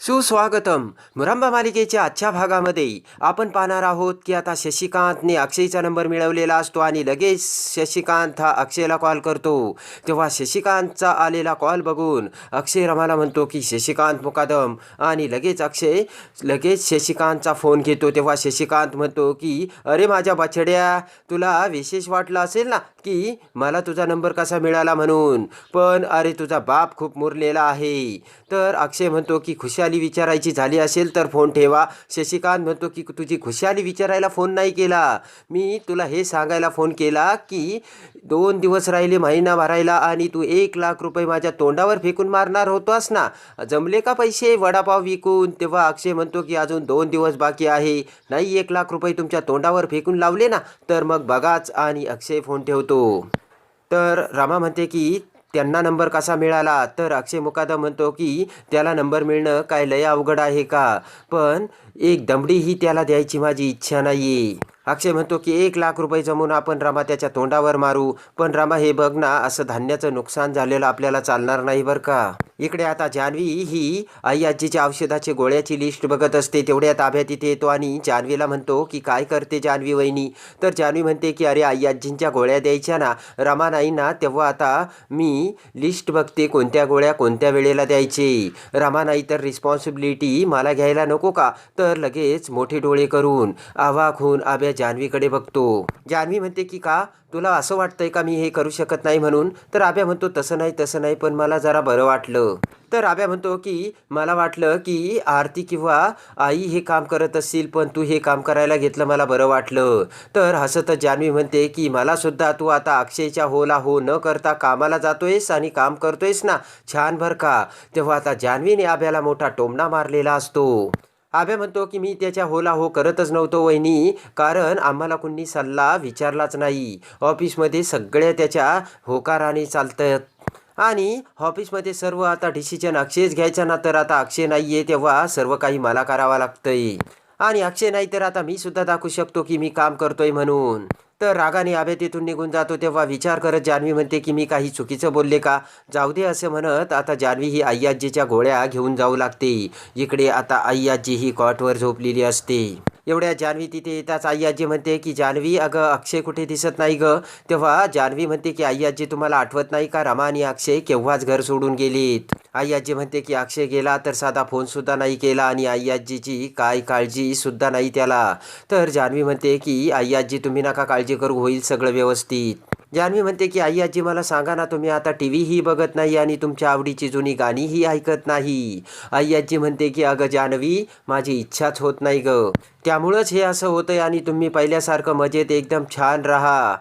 सुस्वागतम. मुरांबा मालिकेच्या आजच्या भागामध्ये आपण पाहणार आहोत की आता शशिकांतने अक्षयचा नंबर मिळवलेला असतो आणि लगेच शशिकांत हा अक्षयला कॉल करतो. तेव्हा शशिकांतचा आलेला कॉल बघून अक्षय रमाला म्हणतो की शशिकांत मुकादम. आणि लगेच अक्षय लगेच शशिकांतचा फोन घेतो. तेव्हा शशिकांत म्हणतो की अरे माझ्या बछड्या तुला विशेष वाटलं असेल ना की मला तुझा नंबर कसा मिळाला म्हणून? पण अरे तुझा बाप खूप मुरलेला आहे. तर अक्षय म्हणतो की खुशाल विचारायची झाली असेल तर फोन ठेवा. शशिकांत म्हणतो की तुझी खुशाली विचारायला फोन नाही केला. मी तुला हे सांगायला फोन केला की दोन दिवस राहिले महिना भरायला आणि तू एक लाख रुपये माझ्या तोंडावर फेकून मारणार होतास ना? जमले का पैसे वडापाव विकून? तेव्हा अक्षय म्हणतो की अजून दोन दिवस बाकी आहे. नाही एक लाख रुपये तुमच्या तोंडावर फेकून लावले ना तर मग बघाच. आणि अक्षय फोन ठेवतो. तर रामा म्हणते की त्यांना नंबर कसा मिळाला? तर अक्षय मुकादा म्हणतो की त्याला नंबर मिळणं काय लय अवघड आहे का? पण एक दमडी ही त्याला द्यायची माझी इच्छा नाही अक्षय म्हणतो की एक लाख रुपये जमून आपण रामा त्याच्या तोंडावर मारू. पण रामा हे बघ ना असं धान्याचं नुकसान झालेलं आपल्याला चालणार नाही बरं का? इकडे आता जान्हवी ही आई आजीच्या औषधाचे गोळ्याची लिस्ट बघत असते. तेवढ्या ताब्यात तिथे येतो आणि जान्हवीला म्हणतो की काय करते जान्हवी वहिनी? तर जान्हवी म्हणते की अरे आई आजींच्या गोळ्या द्यायच्या ना रमा नाही ना तेव्हा आता मी लिस्ट बघते कोणत्या गोळ्या कोणत्या वेळेला द्यायचे. रमा नाही तर रिस्पॉन्सिबिलिटी मला घ्यायला नको का? तर लगेच मोठे डोळे करून आवाक होऊन आब्या जान्हवीकडे बघतो. जान्हवी म्हणते की का तुला असं वाटतंय का मी हे करू शकत नाही म्हणून? तर आब्या म्हणतो तसं नाही तसं नाही पण मला जरा बरं वाटलं. तर आब्या म्हणतो की मला वाटलं की आरती किंवा आई हे काम करत असतील पण तू हे काम करायला घेतलं मला बरं वाटलं. तर हसत जान्हवी म्हणते की मला सुद्धा तू आता अक्षयच्या होला हो न करता कामाला जातोयस आणि काम करतोयस ना छान भर का? तेव्हा आता जान्हवीने आब्याला मोठा टोमणा मारलेला असतो. आभ्या म्हणतो की मी त्याच्या होला हो करतच नव्हतो वहिनी कारण आम्हाला कुणी सल्ला विचारलाच नाही. ऑफिसमध्ये सगळ्या त्याच्या होकाराने चालतात आणि ऑफिसमध्ये सर्व आता डिसिजन अक्षयच घ्यायचा ना तर आता अक्षय नाही आहे तेव्हा सर्व काही मला करावं लागतंय. आणि अक्षय नाही तर आता मी सुद्धा दाखवू शकतो की मी काम करतोय म्हणून. तर रागाने आबे तिथून निघून जातो तेव्हा विचार करत जान्हवी म्हणते की मी काही चुकीचं बोलले का? जाऊ दे असं म्हणत आता जान्हवी ही आय्याजीच्या गोळ्या घेऊन जाऊ लागते. इकडे आता आय्याजी ही कॉटवर झोपलेली असते. एवढ्या जान्हवी तिथे येताच आई आजी म्हणते की जान्हवी अगं अक्षय कुठे दिसत नाही ग? तेव्हा जान्हवी म्हणते की आई आजी तुम्हाला आठवत नाही का रमा आणि अक्षय केव्हाच घर सोडून गेलीत? आई आजी म्हणते की अक्षय गेला तर साधा फोन सुद्धा नाही केला आणि आई आजीची काय काळजी सुद्धा नाही त्याला. तर जान्हवी म्हणते की आई आजी तुम्ही नका काळजी करू होईल सगळं व्यवस्थित. जान्हवी म्हणते की आई आजी मला सांगा ना तुम्ही आता टी व्हीही बघत नाही आणि तुमच्या आवडीची जुनी गाणीही ऐकत नाही. आई आजी म्हणते की अगं जान्हवी माझी इच्छाच होत नाही ग. त्यामुळंच हे असं होतंय आणि तुम्ही पहिल्यासारखं मजेत एकदम छान राहा.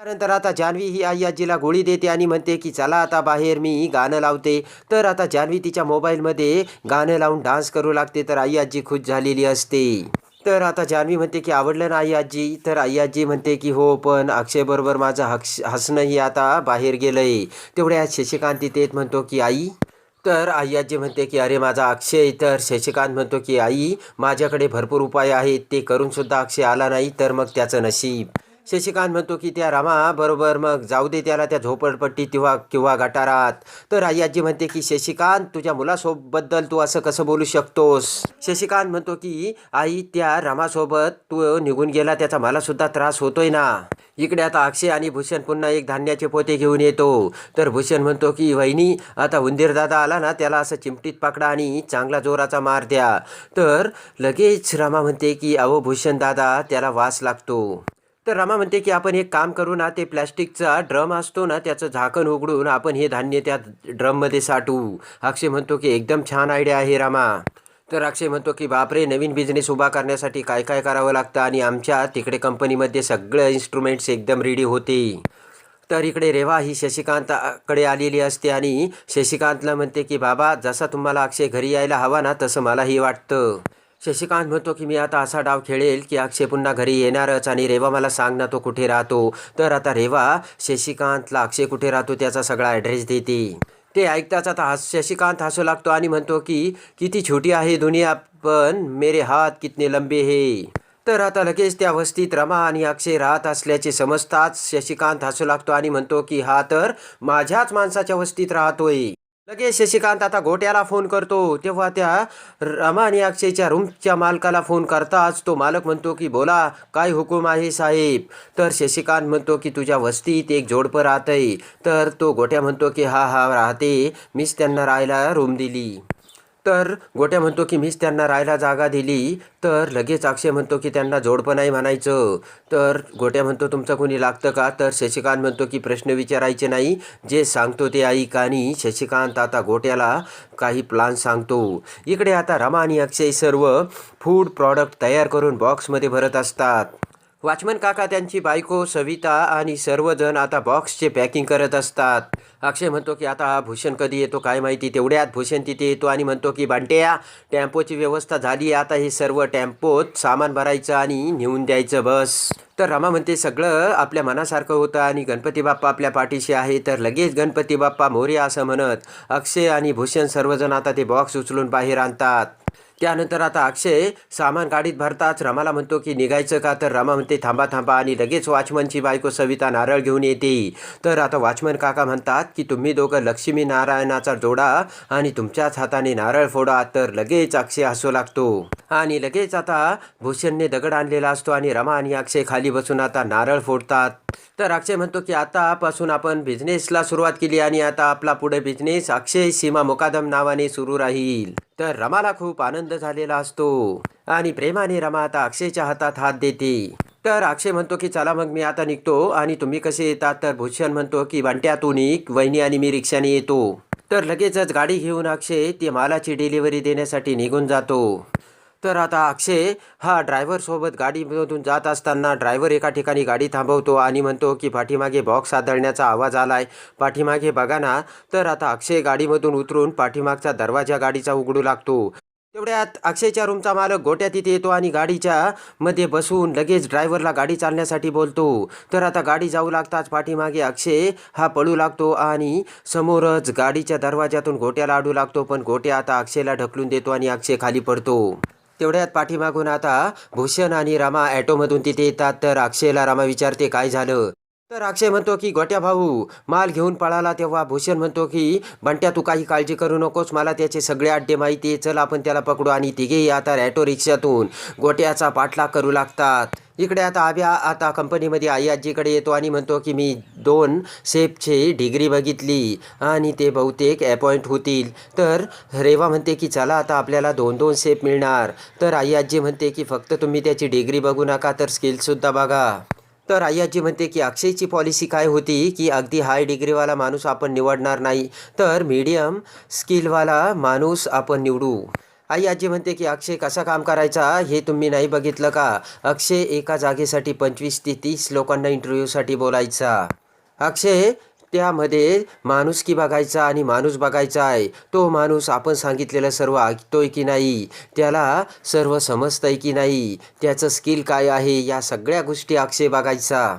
त्यानंतर आता जान्हवी ही आई आजीला गोळी देते आणि म्हणते की चला आता बाहेर मी गाणं लावते. तर आता जान्हवी तिच्या मोबाईलमध्ये गाणं लावून डान्स करू लागते तर आई आजी खुश झालेली असते. तर आता जान्हवी म्हणते की आवडलं ना आई आजी? तर आई आजी म्हणते की हो पण अक्षयबरोबर माझं हक्ष हसणंही आता बाहेर गेलंय. तेवढ्या शशिकांत तिथे म्हणतो की आई. तर आई आजी म्हणते की अरे माझा अक्षय. तर शशिकांत म्हणतो की आई माझ्याकडे भरपूर उपाय आहेत. ते करून सुद्धा अक्षय आला नाही तर मग त्याचं नशीब. शशिकांत म्हणतो की त्या रामा बरोबर मग जाऊ दे त्याला त्या झोपडपट्टी किंवा किंवा गटारात. तर आई आजी म्हणते की शशिकांत तुझ्या मुलासोबद्दल तू असं कसं बोलू शकतोस? शशिकांत म्हणतो की आई त्या रामासोबत तू निघून गेला त्याचा मला सुद्धा त्रास होतोय ना. इकडे आता अक्षय आणि भूषण पुन्हा एक धान्याचे पोते घेऊन येतो. तर भूषण म्हणतो की वहिनी आता उंदीर दादा आला ना त्याला असं चिमटीत पकडा आणि चांगला जोराचा मार द्या. तर लगेच रामा म्हणते की अहो भूषण दादा त्याला वास लागतो. तर रामा म्हणते की आपण एक काम करू ना ते प्लॅस्टिकचा ड्रम असतो ना त्याचं झाकण उघडून आपण हे धान्य त्या ड्रममध्ये साठवू. अक्षय म्हणतो की एकदम छान आयडिया आहे रामा. तर अक्षय म्हणतो की बापरे नवीन बिझनेस उभा करण्यासाठी काय काय करावं लागतं आणि आमच्या तिकडे कंपनीमध्ये सगळं इन्स्ट्रुमेंट्स एकदम रेडी होते. तर इकडे रेवा ही शशिकांतकडे आलेली असते आणि शशिकांतला म्हणते की बाबा जसा तुम्हाला अक्षय घरी यायला हवा ना तसं मलाही वाटतं. शशिकांत म्हणतो की मी आता असा डाव खेळेल की अक्षय पुन्हा घरी येणारच आणि रेवा मला सांग ना तो कुठे राहतो. तर आता रेवा शशिकांतला अक्षय कुठे राहतो त्याचा सगळा ॲड्रेस देते. ते ऐकताच आता हस शशिकांत हसू लागतो आणि म्हणतो की किती छोटी आहे दुनिया पण मेरे हात कितने लंबे हे. तर आता लगेच त्या वस्तीत रमा आणि अक्षय राहत असल्याचे समजताच शशिकांत हसू लागतो आणि म्हणतो की हा तर माझ्याच माणसाच्या वस्तीत राहतोय. लगेच शशिकांत आता गोट्याला फोन करतो. तेव्हा त्या रमा आणि अक्षयच्या रूमच्या मालकाला फोन करताच तो मालक म्हणतो की बोला काय हुकूम आहे साहेब? तर शशिकांत म्हणतो की तुझ्या वस्तीत एक जोडपं राहतंय. तर तो गोट्या म्हणतो की हा हा राहते. मीच त्यांना राहायला रूम दिली. तर गोट्या म्हणतो की मीच त्यांना राहायला जागा दिली तर लगेच अक्षय म्हणतो की त्यांना जोडपं नाही म्हणायचं. तर गोट्या म्हणतो तुमचं कोणी लागतं का? तर शशिकांत म्हणतो की प्रश्न विचारायचे नाही. जे सांगतो ते ऐक आणि शशिकांत आता गोट्याला काही प्लान सांगतो. इकडे आता रमा आणि अक्षय सर्व फूड प्रॉडक्ट तयार करून बॉक्समध्ये भरत असतात. वॉचमन काका त्यांची बायको सविता आणि सर्वजण आता बॉक्सचे पॅकिंग करत असतात. अक्षय म्हणतो की आता हा भूषण कधी येतो काय माहिती तेवढ्यात भूषण तिथे येतो आणि म्हणतो की बांट्या टेम्पोची व्यवस्था झाली आता हे सर्व टेम्पोत सामान भरायचं आणि नेऊन द्यायचं बस. तर रमा म्हणते सगळं आपल्या मनासारखं होतं आणि गणपती बाप्पा आपल्या पाठीशी आहे तर लगेच गणपती बाप्पा मोर्या असं म्हणत अक्षय आणि भूषण सर्वजण आता ते बॉक्स उचलून बाहेर आणतात. त्यानंतर आता अक्षय सामान गाडीत भरताच रमाला म्हणतो की निघायचं का? तर रमा म्हणते थांबा थांबा. आणि लगेच वॉचमनची बायको सविता नारळ घेऊन येते. तर आता वॉचमन काका म्हणतात की तुम्ही दोघं लक्ष्मी नारायणाचा जोडा आणि तुमच्याच हाताने नारळ फोडा. तर लगेच अक्षय हसू लागतो. आणि लगेच आता भूषणने दगड आणलेला असतो आणि रमा आणि अक्षय खाली बसून आता नारळ फोडतात. तर अक्षय म्हणतो की आतापासून आपण बिझनेसला सुरुवात केली आणि आता आपला पुढे बिझनेस अक्षय सीमा मुकादम नावाने सुरू राहील. तर रमाला खूप आनंद झालेला असतो. आणि प्रेमाने रमा आता अक्षयच्या हातात हात देते. तर अक्षय म्हणतो की चला मग मी आता निघतो आणि तुम्ही कसे येतात तर भूषण म्हणतो की वंट्यातून तू निघ वहिनी आणि मी रिक्षाने येतो. तर लगेचच गाडी घेऊन अक्षय ती मालाची डिलिव्हरी देण्यासाठी निघून जातो. तर आता अक्षय हा ड्रायव्हरसोबत गाडीमधून जात असताना ड्रायव्हर एका ठिकाणी गाडी थांबवतो आणि म्हणतो की पाठीमागे बॉक्स आदळण्याचा आवाज आलाय. पाठीमागे बघा ना. तर आता अक्षय गाडीमधून उतरून पाठीमागचा दरवाजा गाडीचा उघडू लागतो. तेवढ्यात अक्षयच्या रूमचा मालक गोट्या तिथे येतो आणि गाडीच्या मध्ये बसून लगेच ड्रायव्हरला गाडी चालण्यासाठी बोलतो. तर आता गाडी जाऊ लागताच पाठीमागे अक्षय हा पळू लागतो आणि समोरच गाडीच्या दरवाजातून गोट्याला अडू लागतो. पण गोट्या आता अक्षयला ढकलून देतो आणि अक्षय खाली पडतो. तेवढ्यात पाठीमागून आता भूषण आणि रामा ॲटोमधून तिथे येतात. तर अक्षयला रामा विचारते काय झालं? तर अक्षय म्हणतो की गोट्या भाऊ माल घेऊन पळाला तेव्हा. भूषण म्हणतो की बंट्या तू काही काळजी करू नकोस. मला त्याचे सगळे अड्डे माहिती आहे चल आपण त्याला पकडू आणि तिघेही आता ॲटो रिक्षातून गोट्याचा पाठलाग करू लागतात. इकडे आता आभ्या आता कंपनीमध्ये आई आजीकडे येतो आणि म्हणतो की मी दोन सेफचे डिग्री बघितली आणि ते बहुतेक अपॉइंट होतील. तर रेवा म्हणते की चला आता आपल्याला दोन दोन सेफ मिळणार. तर आई आजी म्हणते की फक्त तुम्ही त्याची डिग्री बघू नका तर स्किलसुद्धा बघा. तर आई आजी म्हणते की अक्षयची पॉलिसी काय होती की अगदी हाय डिग्रीवाला माणूस आपण निवडणार नाही तर मीडियम स्किलवाला माणूस आपण निवडू. आई आजी म्हणते की अक्षय कसा काम करायचा? हे तुम्ही नाही बघितलं का? अक्षय एका जागेसाठी पंचवीस ते तीस लोकांना इंटरव्ह्यूसाठी बोलायचा. अक्षय त्यामध्ये माणूस की बघायचा आणि माणूस बघायचा आहे. तो माणूस आपण सांगितलेलं सर्व ऐकतोय की नाही? त्याला सर्व समजतंय की नाही? त्याचं स्किल काय आहे? या सगळ्या गोष्टी अक्षय बघायचा.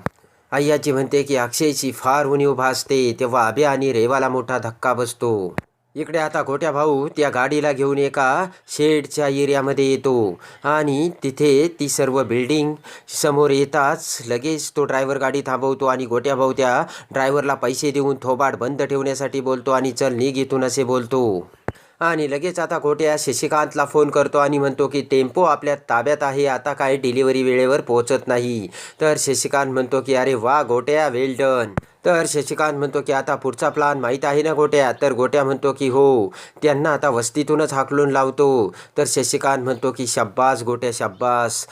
आई आजी म्हणते की अक्षयची फार उणीव भासते. तेव्हा अभ्या आणि रेवाला मोठा धक्का बसतो. इकडे आता गोट्या भाऊ त्या गाडीला घेऊन एका शेडच्या एरियामध्ये येतो. आणि तिथे ती सर्व बिल्डिंग समोर येताच लगेच तो ड्रायव्हर गाडी थांबवतो आणि गोट्या भाऊ त्या ड्रायव्हरला पैसे देऊन थोबाड बंद ठेवण्यासाठी बोलतो आणि चल निघ इथून असे बोलतो. आणि लगेच आता गोट्या शशिकांतला फोन करतो आणि म्हणतो की टेम्पो आपल्या ताब्यात आहे आता काय डिलिव्हरी वेळेवर पोहोचत नाही. तर शशिकांत म्हणतो की अरे वा गोट्या वेल डन तर शशिकांत म्हणतो की आता पुढचा प्लान माहीत आहे ना गोट्या तर गोट्या म्हणतो की हो. त्यांना आता वस्तीतूनच हाकलून लावतो. तर शशिकांत म्हणतो की शब्बास गोट्या शब्बास.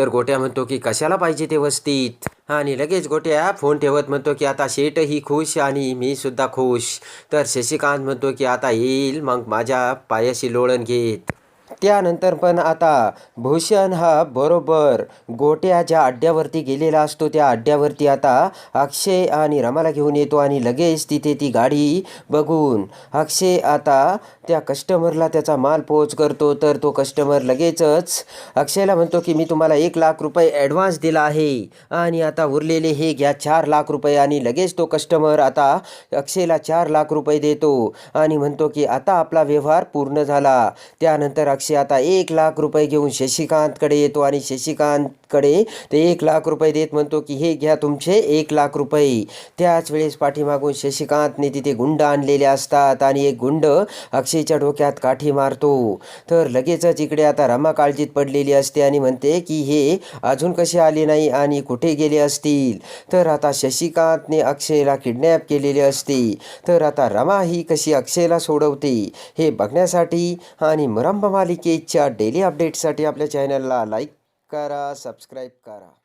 तर गोट्या म्हणतो की कशाला पाहिजे ते वस्तीत? आणि लगेच गोट्या फोन ठेवत म्हणतो की आता शेठही खुश आणि मी सुद्धा खुश. तर शशिकांत म्हणतो की आता येईल मग माझ्या पायाशी लोळण घेत. त्यानंतर पण आता भूषण हा बरोबर गोट्या ज्या अड्ड्यावरती गेलेला असतो. त्या अड्ड्यावरती आता अक्षय आणि रमाला घेऊन येतो आणि लगेच तिथे ती गाडी बघून अक्षय आता त्या कस्टमरला त्याचा माल पोच करतो. तर तो कस्टमर लगेचच अक्षयला म्हणतो की मी तुम्हाला एक लाख रुपये ॲडव्हान्स दिला आहे. आणि आता उरलेले हे घ्या चार लाख रुपये आणि लगेच तो कस्टमर आता अक्षयला चार लाख रुपये देतो आणि म्हणतो की आता आपला व्यवहार पूर्ण झाला. त्यानंतर अक्षय आता एक लाख रुपये घेऊन शशिकांतकडे येतो आणि शशिकांत कडे ते एक लाख रुपये देत म्हणतो की हे घ्या तुमचे एक लाख रुपये. त्याच वेळेस पाठीमागून शशिकांतने तिथे गुंड आणलेले असतात आणि एक गुंड अक्षयच्या डोक्यात काठी मारतो. तर लगेचच इकडे आता रमा काळजीत पडलेली असते आणि म्हणते की हे अजून कसे आले नाही आणि कुठे गेले असतील? तर आता शशिकांतने अक्षयला किडनॅप केलेले असते. तर आता रमा ही कशी अक्षयला सोडवते हे बघण्यासाठी आणि मुरंबा मालिकेच्या डेली अपडेटसाठी आपल्या चॅनलला लाईक करा सबस्क्राईब करा.